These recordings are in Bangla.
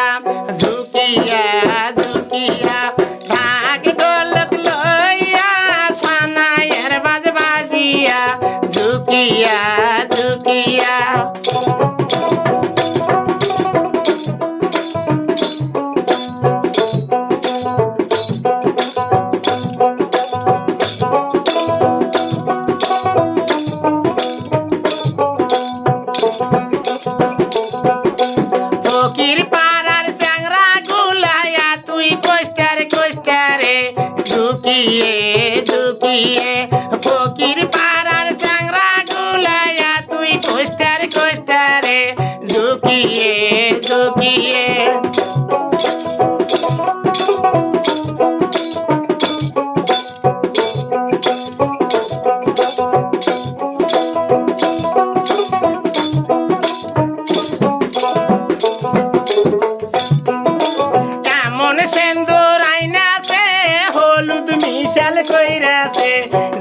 ঝুকিয়া ঝুকিয়া ঝুকিয়া। ঢাক ঢোলক লইয়া সানায়ের বাজ বাজিয়া ঝুকিয়া। কোষ্টারে কোষ্টারে ঝুঁকিয়ে ঝুঁকিয়ে।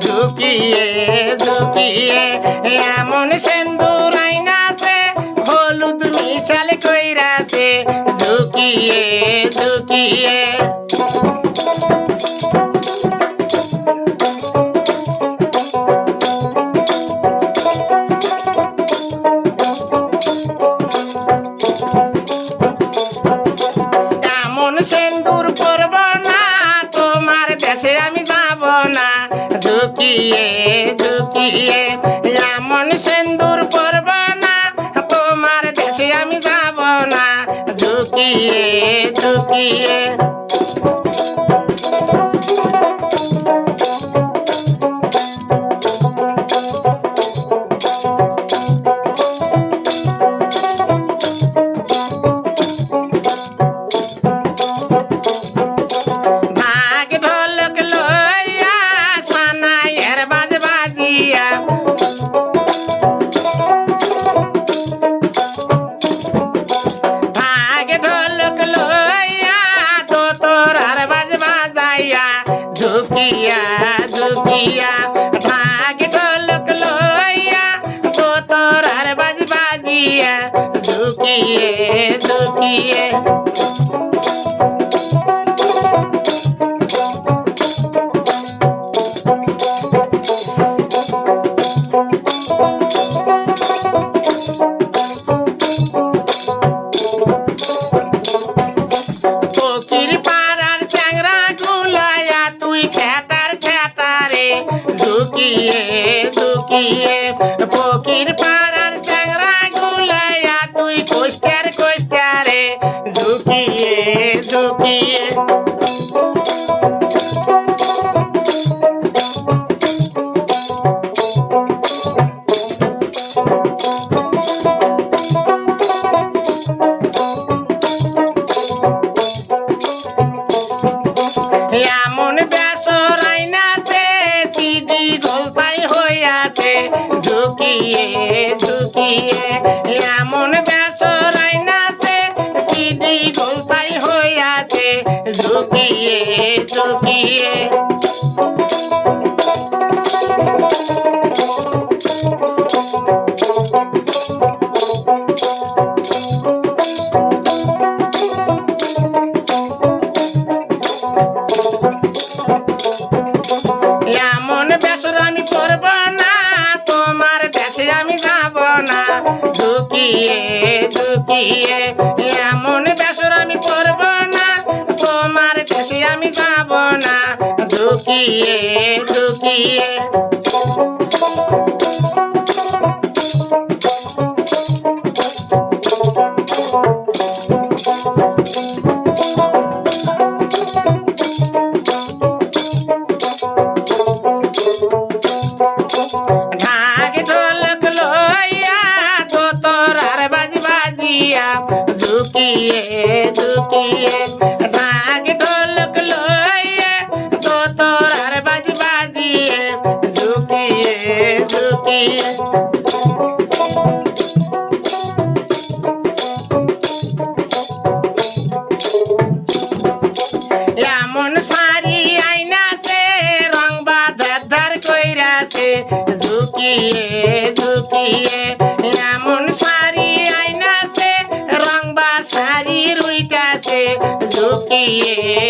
ঝুঁকিয়ে ঝুঁকিয়ে। এমন সেন্দুর ঝুঁকিয়ে ঝুঁকিয়ে। এমন সেন্দুর করব না তোমার দেশে আমি যাব না। ঝুঁকিয়ে ঝুঁকিয়ে। ঝুঁকিয়া ভাগ ঢোলক লইয়া তোর আর বাজ বাজিয়া ঝুঁকিয়ে ফকির পাড়ার চ্যাংরা গুলায়া তুই কোষ্টার কোষ্টারে ঝুঁকিয়ে ঝুঁকিয়ে। এমন বেসরাই সিডি হইয়াছে ঝুঁকিয়ে ঝুঁকিয়ে এমন ঝুঁকিয়ে ঝুঁকিয়ে এমন বেসর আমি করব না। তোমার দেশে আমি যাব না। ঝুঁকিয়ে ঝুঁকিয়ে। এমন সারি আইনাছে, রং বা ধার কইরাছে। ঝুঁকিয়ে ঝুঁকিয়ে এমন সারি আইনাছে, রং বা সারি রুইটাছে। ঝুঁকিয়ে